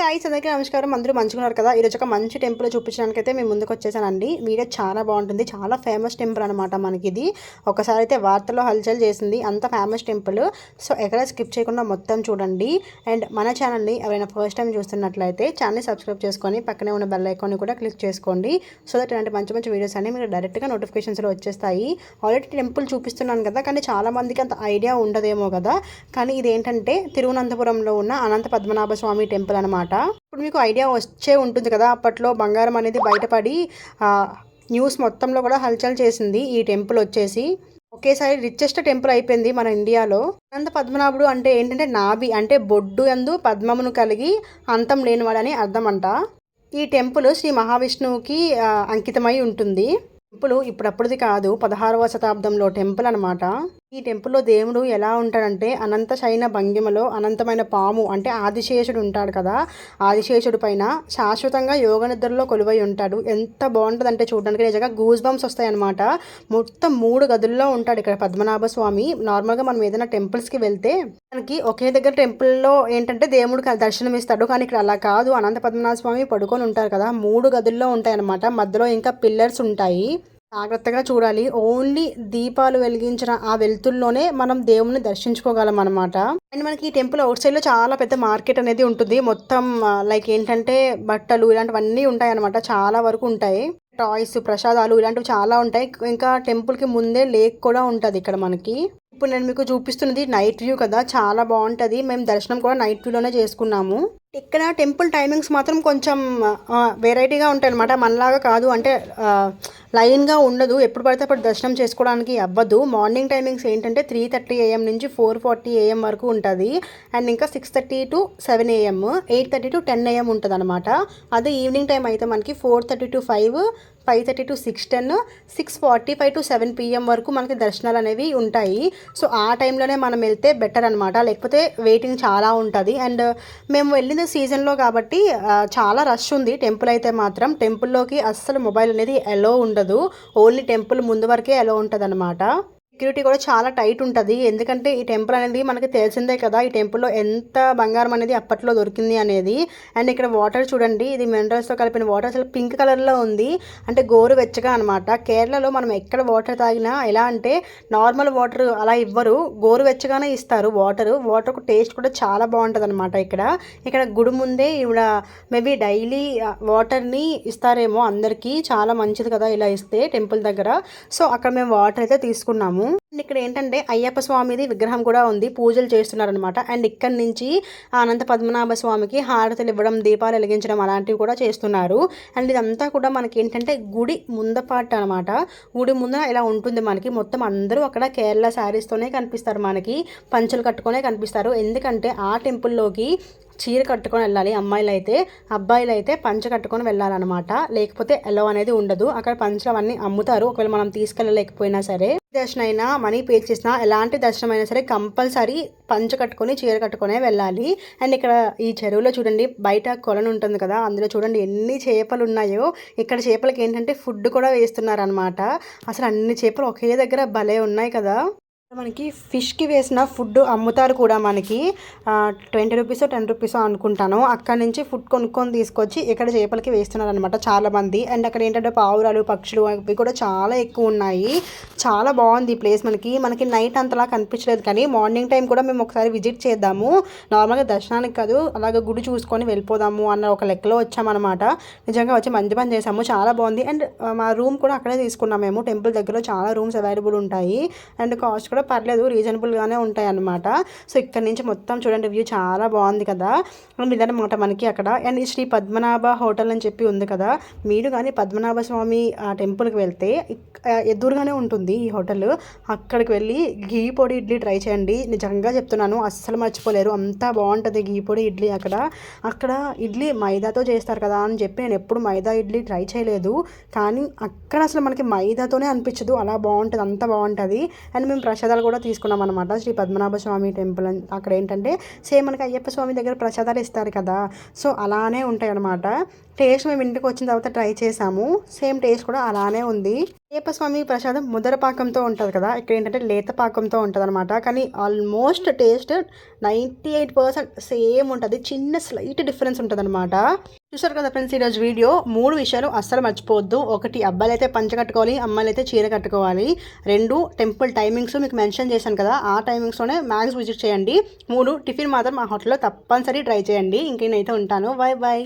Guys అందరికీ నమస్కారం. అందరూ మంచుకున్నారు కదా? ఈరోజు ఒక మంచి టెంపుల్ చూపించడానికి అయితే మేము ముందుకు వచ్చేసానండి. వీడియో చాలా బాగుంటుంది. చాలా ఫేమస్ టెంపుల్ అనమాట మనకి ఇది ఒకసారి అయితే వార్తలో హల్చల్ చేసింది అంత ఫేమస్ టెంపుల్. సో ఎక్కడ స్కిప్ చేయకుండా మొత్తం చూడండి. అండ్ మన ఛానల్ని ఎవరైనా ఫస్ట్ టైం చూస్తున్నట్లయితే ఛానల్ని సబ్స్క్రైబ్ చేసుకొని పక్కనే ఉన్న బెల్ ఐకాన్ని కూడా క్లిక్ చేసుకోండి. సో దట్ ఇలాంటి మంచి మంచి వీడియోస్ అన్ని మీకు డైరెక్ట్గా నోటిఫికేషన్స్లో వచ్చేస్తాయి. ఆల్రెడీ టెంపుల్ చూపిస్తున్నాను కదా? కానీ చాలా మందికి అంత ఐడియా ఉండదేమో కదా? కానీ ఇదేంటంటే తిరువనంతపురంలో ఉన్న అనంత పద్మనాభ స్వామి టెంపుల్ అనమాట ఇప్పుడు మీకు ఐడియా వచ్చే ఉంటుంది కదా అప్పట్లో బంగారం అనేది బయటపడి న్యూస్ మొత్తంలో కూడా హల్చల్ చేసింది ఈ టెంపుల్ వచ్చేసి. ఒకేసారి రిచెస్ట్ టెంపుల్ అయిపోయింది మన ఇండియాలో. అనంత పద్మనాభుడు అంటే ఏంటంటే నాభి అంటే బొడ్డు యందు పద్మమును కలిగి అంతం లేనివాడని అర్థం అంట ఈ టెంపుల్ శ్రీ మహావిష్ణువుకి అంకితమై ఉంటుంది. టెంపుల్ ఇప్పుడప్పుడుది కాదు పదహారవ శతాబ్దంలో టెంపుల్ అనమాట. ఈ టెంపుల్లో దేవుడు ఎలా ఉంటాడంటే అనంత శయన భంగిమలో అనంతమైన పాము అంటే ఆదిశేషుడు ఉంటాడు కదా. ఆదిశేషుడు పైన శాశ్వతంగా యోగ నిద్రలో కొలువై ఉంటాడు. ఎంత బాగుంటుందంటే చూడడానికి నిజంగా గూస్ బంప్స్ వస్తాయన్నమాట. మొత్తం మూడు గదుల్లో ఉంటాడు ఇక్కడ పద్మనాభ స్వామి. నార్మల్గా మనం ఏదైనా టెంపుల్స్కి వెళ్తే మనకి ఒకే దగ్గర టెంపుల్లో ఏంటంటే దేవుడు దర్శనం ఇస్తాడు కానీ ఇక్కడ అలా కాదు. అనంత పద్మనాభ స్వామి పడుకొని ఉంటారు కదా. మూడు గదుల్లో ఉంటాయన్నమాట. మధ్యలో ఇంకా పిల్లర్స్ ఉంటాయి. జాగ్రత్తగా చూడాలి. ఓన్లీ దీపాలు వెలిగించిన ఆ వెలుతుల్లోనే మనం దేవుణ్ణి దర్శించుకోగలం అనమాట అండ్ మనకి ఈ టెంపుల్ అవుట్ సైడ్లో చాలా పెద్ద మార్కెట్ అనేది ఉంటుంది. మొత్తం లైక్ ఏంటంటే బట్టలు ఇలాంటివన్నీ ఉంటాయి అనమాట చాలా వరకు ఉంటాయి. టాయ్స్ ప్రసాదాలు ఇలాంటివి చాలా ఉంటాయి. ఇంకా టెంపుల్కి ముందే లేక్ కూడా ఉంటుంది ఇక్కడ మనకి. ఇప్పుడు నేను మీకు చూపిస్తున్నది నైట్ వ్యూ కదా. చాలా బాగుంటుంది. మేము దర్శనం కూడా నైట్ వ్యూలోనే చేసుకున్నాము. ఇక్కడ టెంపుల్ టైమింగ్స్ మాత్రం కొంచెం వెరైటీగా ఉంటాయి అనమాట మనలాగా కాదు. అంటే లైన్గా ఉండదు. ఎప్పుడు పడితే అప్పుడు దర్శనం చేసుకోవడానికి అవ్వదు. మార్నింగ్ టైమింగ్స్ ఏంటంటే త్రీ థర్టీ ఏఎం నుంచి ఫోర్ ఫార్టీ ఏఎం వరకు ఉంటుంది. అండ్ ఇంకా six thirty to seven AM eight thirty to ten AM ఉంటుంది అనమాట అదే ఈవినింగ్ టైం అయితే మనకి four thirty to five five thirty to six ten six forty five to seven PM వరకు మనకి దర్శనాలు అనేవి ఉంటాయి. సో ఆ టైంలోనే మనం వెళ్తే బెటర్ అనమాట లేకపోతే వెయిటింగ్ చాలా ఉంటుంది. అండ్ మేము వెళ్ళిన సీజన్లో కాబట్టి చాలా రష్ ఉంది. టెంపుల్ అయితే మాత్రం టెంపుల్లోకి అస్సలు మొబైల్ అనేది ఎలో ఉండదు. ఓన్లీ టెంపుల్ ముందు వరకే ఎలో ఉంటుంది అనమాట సెక్యూరిటీ కూడా చాలా టైట్ ఉంటుంది. ఎందుకంటే ఈ టెంపుల్ అనేది మనకి తెలిసిందే కదా ఈ టెంపుల్లో ఎంత బంగారం అనేది అప్పట్లో దొరికింది అనేది. అండ్ ఇక్కడ వాటర్ చూడండి ఇది మినరల్స్తో కలిపిన వాటర్ అసలు పింక్ కలర్లో ఉంది. అంటే గోరు వెచ్చగా అనమాట కేరళలో మనం ఎక్కడ వాటర్ తాగినా ఎలా అంటే నార్మల్ వాటర్ అలా ఇవ్వరు. గోరు వెచ్చగానే ఇస్తారు వాటర్ వాటర్ టేస్ట్ కూడా చాలా బాగుంటుంది అనమాట ఇక్కడ. ఇక్కడ గుడి ముందే ఇవిడ మేబీ డైలీ వాటర్ని ఇస్తారేమో అందరికీ. చాలా మంచిది కదా ఇలా ఇస్తే టెంపుల్ దగ్గర. సో అక్కడ మేము వాటర్ అయితే తీసుకున్నాము. ఇక్కడ ఏంటంటే అయ్యప్ప స్వామిది విగ్రహం కూడా ఉంది. పూజలు చేస్తున్నారనమాట అండ్ ఇక్కడ నుంచి అనంత పద్మనాభ స్వామికి హారతలు ఇవ్వడం దీపాలు వెలిగించడం అలాంటివి కూడా చేస్తున్నారు. అండ్ ఇదంతా కూడా మనకి ఏంటంటే గుడి ముందపాటు అనమాట గుడి ముందర ఇలా ఉంటుంది మనకి. మొత్తం అందరూ అక్కడ కేరళ శారీస్తోనే కనిపిస్తారు మనకి. పంచలు కట్టుకునే కనిపిస్తారు. ఎందుకంటే ఆ టెంపుల్లోకి చీర కట్టుకొని వెళ్ళాలి అమ్మాయిలు అయితే అబ్బాయిలు అయితే పంచ కట్టుకొని వెళ్ళాలన్నమాట. లేకపోతే ఎలో అనేది ఉండదు. అక్కడ పంచలు అవన్నీ అమ్ముతారు. ఒకవేళ మనం తీసుకెళ్ళలేకపోయినా సరే. దర్శనం అయినా మనీ పే చేసినా ఎలాంటి దర్శనం అయినా సరే కంపల్సరీ పంచ కట్టుకొని చీర కట్టుకొనే వెళ్ళాలి. అండ్ ఇక్కడ ఈ చెరువులో చూడండి బయట కొలను ఉంటుంది కదా అందులో చూడండి ఎన్ని చేపలు ఉన్నాయో ఇక్కడ చేపలకి ఏంటంటే ఫుడ్ కూడా వేస్తున్నారు అనమాట అసలు అన్ని చేపలు ఒకే దగ్గర భలే ఉన్నాయి కదా. మనకి ఫిష్కి వేసిన ఫుడ్ అమ్ముతారు కూడా మనకి. ట్వంటీ రూపీస్ టెన్ రూపీస్ అనుకుంటాను. అక్కడ నుంచి ఫుడ్ కొనుక్కొని తీసుకొచ్చి ఇక్కడ చేపలకి వేస్తున్నారు అనమాట చాలా మంది అండ్ అక్కడ ఏంటంటే పావురాలు పక్షులు అవి కూడా చాలా ఎక్కువ ఉన్నాయి. చాలా బాగుంది ఈ ప్లేస్ మనకి. మనకి నైట్ అంతలా కనిపించలేదు కానీ మార్నింగ్ టైం కూడా మేము ఒకసారి విజిట్ చేద్దాము. నార్మల్గా దర్శనానికి కాదు అలాగే గుడి చూసుకొని వెళ్ళిపోదాము అన్న ఒక లెక్కలో వచ్చామన్నమాట. నిజంగా వచ్చి మంచి పని చేసాము చాలా బాగుంది. అండ్ మా రూమ్ కూడా అక్కడే తీసుకున్నాం మేము. టెంపుల్ దగ్గర చాలా రూమ్స్ అవైలబుల్ ఉంటాయి. అండ్ కాస్ట్ కూడా పర్లేదు రీజనబుల్గానే ఉంటాయి అన్నమాట సో ఇక్కడ నుంచి మొత్తం చూడండి వ్యూ చాలా బాగుంది కదా. అండ్ ఇదన్నమాట మనకి అక్కడ. అండ్ శ్రీ పద్మనాభ హోటల్ అని చెప్పి ఉంది కదా. మీరు కానీ పద్మనాభ స్వామి ఆ టెంపుల్కి వెళ్తే ఎదురుగానే ఉంటుంది ఈ హోటల్. అక్కడికి వెళ్ళి ఘీ పొడి ఇడ్లీ ట్రై చేయండి. నిజంగా చెప్తున్నాను అస్సలు మర్చిపోలేరు. అంతా బాగుంటుంది ఘీ పొడి ఇడ్లీ అక్కడ. అక్కడ ఇడ్లీ మైదాతో చేస్తారు కదా అని చెప్పి నేను ఎప్పుడు మైదా ఇడ్లీ ట్రై చేయలేదు. కానీ అక్కడ అసలు మనకి మైదాతోనే అనిపించదు. అలా బాగుంటుంది అంత బాగుంటుంది. అండ్ మేము ప్రసాదాలు కూడా తీసుకున్నాం అనమాట శ్రీ పద్మనాభ స్వామి టెంపుల్ అక్కడ ఏంటంటే సేమ్ మనకి అయ్యప్ప స్వామి దగ్గర ప్రసాదాలు ఇస్తారు కదా. సో అలానే ఉంటాయి అనమాట టేస్ట్ మేము ఇంటికి వచ్చిన తర్వాత ట్రై చేసాము. సేమ్ టేస్ట్ కూడా అలానే ఉంది. దీపస్వామి ప్రసాదం ముదర పాకంతో ఉంటుంది కదా ఇక్కడ ఏంటంటే లేత పాకంతో ఉంటుంది అనమాట కానీ almost taste ninety eight percent same ఉంటుంది. చిన్న స్లైట్ డిఫరెన్స్ ఉంటుంది అనమాట చూసారు కదా ఫ్రెండ్స్ ఈరోజు వీడియో? మూడు విషయాలు అస్సలు మర్చిపోవద్దు. ఒకటి అబ్బాయిలు అయితే పంచ కట్టుకోవాలి అమ్మాయిలు అయితే చీర కట్టుకోవాలి. రెండు టెంపుల్ టైమింగ్స్ మీకు మెన్షన్ చేశాను కదా ఆ టైమింగ్స్లోనే మ్యాక్స్ విజిట్ చేయండి. మూడు టిఫిన్ మాత్రం మా హోటల్లో తప్పనిసరి ట్రై చేయండి. ఇంకేనైతే ఉంటాను. Bye bye.